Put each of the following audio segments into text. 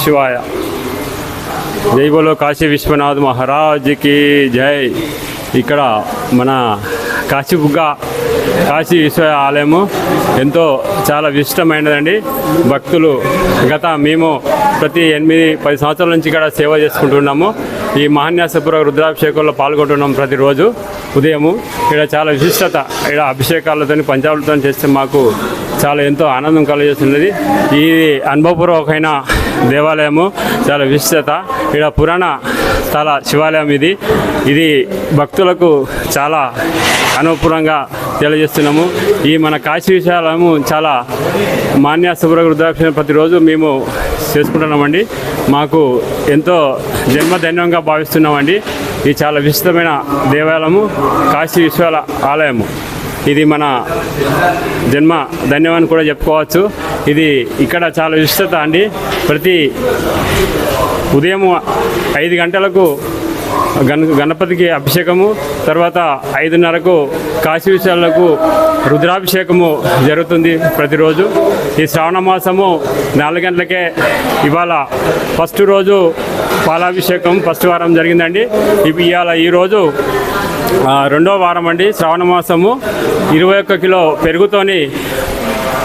శివాయ జై బోలో కాశీ విశ్వనాథ్ మహారాజ్కి జై ఇక్కడ మన కాశీబుగ్గ కాశీ విశ్వ ఆలయము ఎంతో చాలా విశిష్టమైనదండి భక్తులు గత మేము ప్రతి ఎనిమిది పది సంవత్సరాల నుంచి ఇక్కడ సేవ చేసుకుంటున్నాము ఈ మహాన్యాసపుర రుద్రాభిషేకంలో పాల్గొంటున్నాం ప్రతిరోజు। ఉదయము ఇక్కడ చాలా విశిష్టత ఇక్కడ అభిషేకాలతో పంచాలతో చేస్తే మాకు చాలా ఎంతో ఆనందం కలుగజేస్తున్నది. ఈ అనుభవపూర్వకమైన దేవాలయము చాలా విశిష్టత. ఇక్కడ పురాణ స్థల శివాలయం ఇది. ఇది భక్తులకు చాలా అనుభవపూర్వంగా తెలియజేస్తున్నాము. ఈ మన కాశీ విశాలము చాలా మాన్య శుభ్ర రుద్రాక్షణ ప్రతిరోజు మేము చేసుకుంటున్నామండి. మాకు ఎంతో జన్మధన్యంగా భావిస్తున్నామండి. ఇది చాలా విశిష్టమైన దేవాలయము కాశీ విశ్వాల ఆలయము. ఇది మన జన్మ ధన్యమని కూడా చెప్పుకోవచ్చు. ఇది ఇక్కడ చాలా విశిష్టత అండి. ప్రతి ఉదయం ఐదు గంటలకు గణ గణపతికి అభిషేకము తర్వాత ఐదున్నరకు కాశీ విశాలకు రుద్రాభిషేకము జరుగుతుంది ప్రతిరోజు. ఈ శ్రావణ మాసము నాలుగు గంటలకే ఇవాళ ఫస్ట్ రోజు పాలాభిషేకం ఫస్ట్ వారం జరిగిందండి. ఇవి ఇవాళ ఈరోజు రెండో వారం అండి. శ్రావణ మాసము ఇరవై ఒక్క కిలో పెరుగుతోని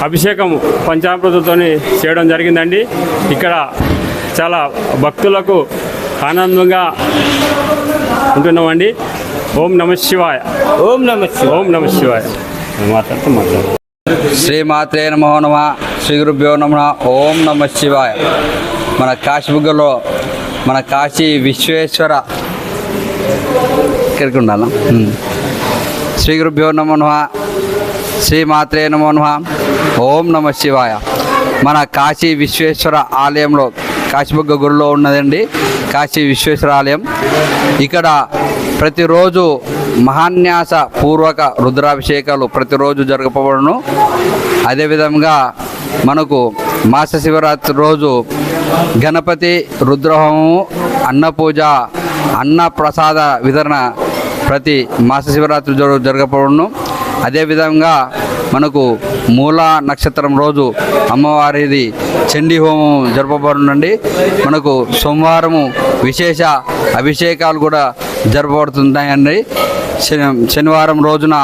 అభిషేకం పంచామృతంతో చేయడం జరిగిందండి. ఇక్కడ చాలా భక్తులకు ఆనందంగా ఉంటున్నామండి. ఓం నమ శివాయ. ఓం నమ ఓం నమ శివాయ. మాట్లాడుతూ మాట్లాడు. శ్రీమాత్రే నమో నమ శ్రీ గురుభ్యో నమ ఓం నమ శివాయ. మన కాశీబుగ్గలో మన కాశీ విశ్వేశ్వర ఇక్కడికి ఉండాలా. శ్రీ గురుభ్యో నమో నమ. శ్రీమాత్రే నమో నమ. ఓం నమ శివాయ. మన కాశీ విశ్వేశ్వర ఆలయంలో కాశీబుగ్గ గుడిలో ఉన్నదండి కాశీ విశ్వేశ్వర ఆలయం. ఇక్కడ ప్రతిరోజు మహాన్యాస పూర్వక రుద్రాభిషేకాలు ప్రతిరోజు జరగబడును అదేవిధంగా మనకు మాస శివరాత్రి రోజు గణపతి రుద్రహోమము అన్నపూజ అన్న ప్రసాద వితరణ ప్రతి మాస శివరాత్రి జరు జరగబడును. అదేవిధంగా మనకు మూల నక్షత్రం రోజు అమ్మవారిది చండీ హోమం జరపబడునండి. మనకు సోమవారము విశేష అభిషేకాలు కూడా జరపబడుతున్నాయండి. శనివారం రోజున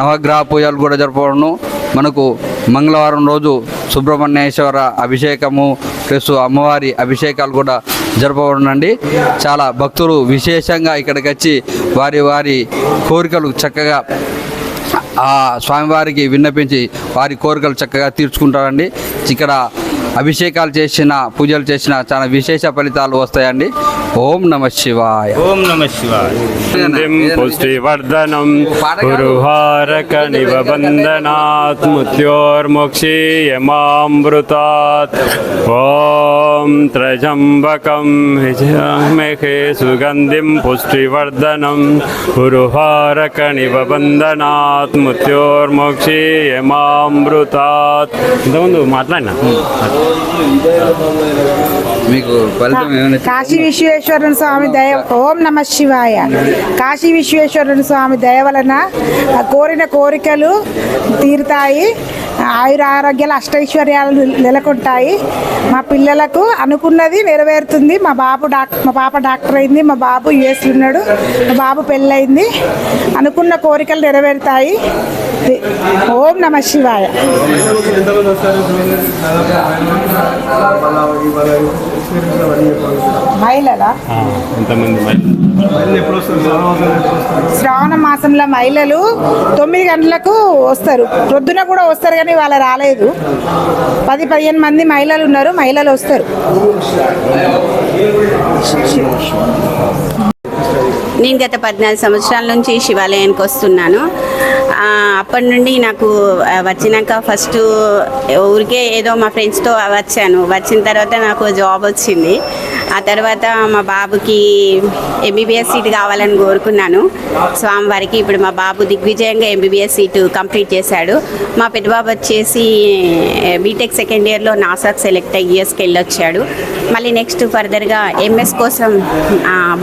నవగ్రహ పూజలు కూడా జరపబడును. మనకు మంగళవారం రోజు సుబ్రహ్మణ్యేశ్వర అభిషేకము ప్లస్ అమ్మవారి అభిషేకాలు కూడా జరపబడునండి. చాలా భక్తులు విశేషంగా ఇక్కడికి వచ్చి వారి వారి కోరికలు చక్కగా ఆ స్వామివారికి విన్నపించి వారి కోరికలు చక్కగా తీర్చుకుంటారండి. ఇక్కడ అభిషేకాలు చేసిన పూజలు చేసిన చాలా విశేష ఫలితాలు వస్తాయండి. ఓం నమ శివాయ. ఓం నమ శివాయ. పుష్టివర్ధనం పురుహారక నిబంధనాత్ మృత్యోర్ముక్షీయమామృతాత్ ఓం త్రజంబకం విజయమహే సుగంధిం పుష్టివర్ధనం పురుహారక నిబంధనాత్ మృత్యోర్ముక్షీయమామృతాత్ ఇంతకుముందు మాట్లాడినా? మీకు ఫలితం ఏమైనా కాశీ విశ్వేశ్వరుని స్వామి దయ ఓం నమ శివాయ. కాశీ విశ్వేశ్వరుని స్వామి దయ వలన కోరిన కోరికలు తీరుతాయి. ఆయుర ఆరోగ్యాలు అష్టైశ్వర్యాలు నెలకొంటాయి. మా పిల్లలకు అనుకున్నది నెరవేరుతుంది. మా బాబు డాక్టర్ మా పాప డాక్టర్ అయింది. మా బాబు యుఎస్లో ఉన్నాడు. మా బాబు పెళ్ళయింది. అనుకున్న కోరికలు నెరవేరుతాయి. ఓం నమ శివాయ. మహిళలా? శ్రావణ మాసంలో మహిళలు తొమ్మిది గంటలకు వస్తారు. ప్రొద్దున కూడా వస్తారు కానీ వాళ్ళ రాలేదు. పది పదిహేను మంది మహిళలు ఉన్నారు మహిళలు వస్తారు. నేను గత పద్నాలుగు సంవత్సరాల నుంచి శివాలయానికి వస్తున్నాను. అప్పటి నుండి నాకు వచ్చినాక ఫస్ట్ ఊరికే ఏదో మా ఫ్రెండ్స్తో వచ్చాను. వచ్చిన తర్వాత నాకు జాబ్ వచ్చింది. ఆ తర్వాత మా బాబుకి ఎంబీబీఎస్ సీట్ కావాలని కోరుకున్నాను. స్వామివారికి ఇప్పుడు మా బాబు దిగ్విజయంగా ఎంబీబీఎస్ సీటు కంప్లీట్ చేశాడు. మా పెద్దబాబు వచ్చేసి బీటెక్ సెకండ్ ఇయర్లో నాసాక్ సెలెక్ట్ అయ్యి యూఎస్కి వెళ్ళొచ్చాడు. మళ్ళీ నెక్స్ట్ ఫర్దర్గా ఎంఎస్ కోసం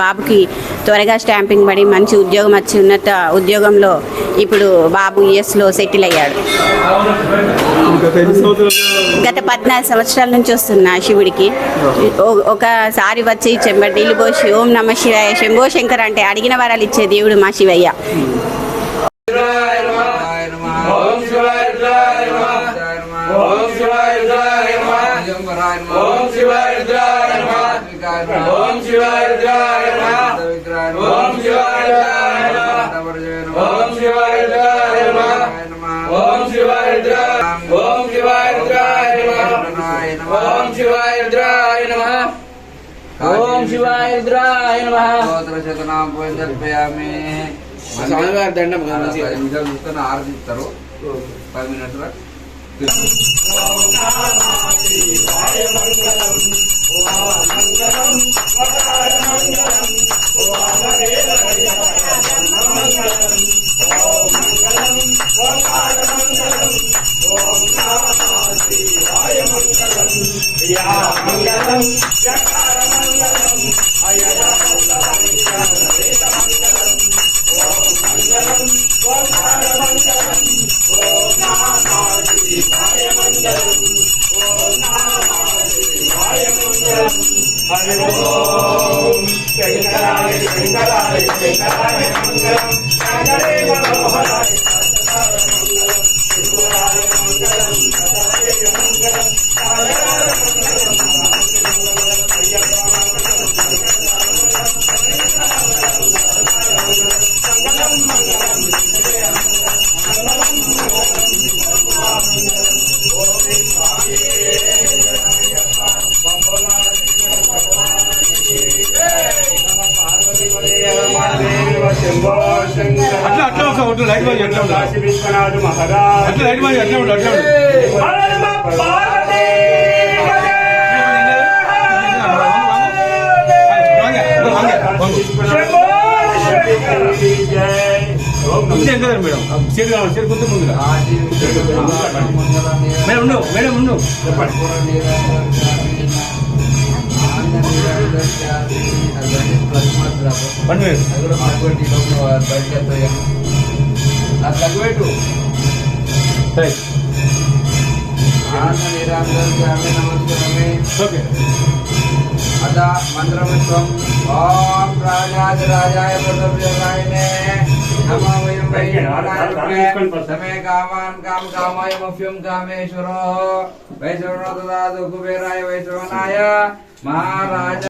బాబుకి త్వరగా స్టాంపింగ్ పడి మంచి ఉద్యోగం వచ్చి ఉన్నత ఉద్యోగంలో ఇప్పుడు బాబు యుఎస్లో సెటిల్ అయ్యాడు. గత పద్నాలుగు సంవత్సరాల నుంచి వస్తున్నా శివుడికి. ఒకసారి వచ్చి చెంబడి నీళ్ళు పోసి ఓం నమ శివాయ శంభో శంకర్ అంటే అడిగిన వరాలు ఇచ్చే దేవుడు మా శివయ్య. ఓం శివాయ ఓం శివాయ నమః. ఓం శివాయ రుద్రాయ నమః. ఓం శివాయ రుద్రాయ నమః. స్తోత్ర శతనామ పూజల్పయామి స్వామివారి దండం పది నిమిషాలు చూస్తే ఆరదిస్తారు పది మినిట్ల. మంగళం యకార మంగళం అయన మంగళం ఓం మంగళం ఓంకార మంగళం ఓం నామాయ మంగళం ఓం నామాయ మంగళం హరి ఓం శంకరాయ శంకరాయ శంకరాయ మంగళం శంకరేవ మనోహరాయ మంగళం మంగళం లైట్ బంద్ ఎట్లా కాశీ విశ్వనాథ్ మహారాజ్. అట్లా లైట్ బంద్ ఎట్లా ఉండాలి? అట్లా మేడం. చేరు కావాలి చేరు కొంత ముందుగా. మేడం ఉండు మేడం ఉండు. One minute తగ్గబెట్టు రైట్ ఆనంద నిరాంతర్యామి నమస్కారమే ఓకే అద మంత్రపుష్పం ఓం రాజాదిరాజాయ ప్రసవ్యరాయనే నమో వయం వై సమే కామాన్ కామ కామాయ మఫ్యం కామేశ్వరో వైశ్వరో దదాతు కుబేరాయ వైశ్వనాయ మహారాజ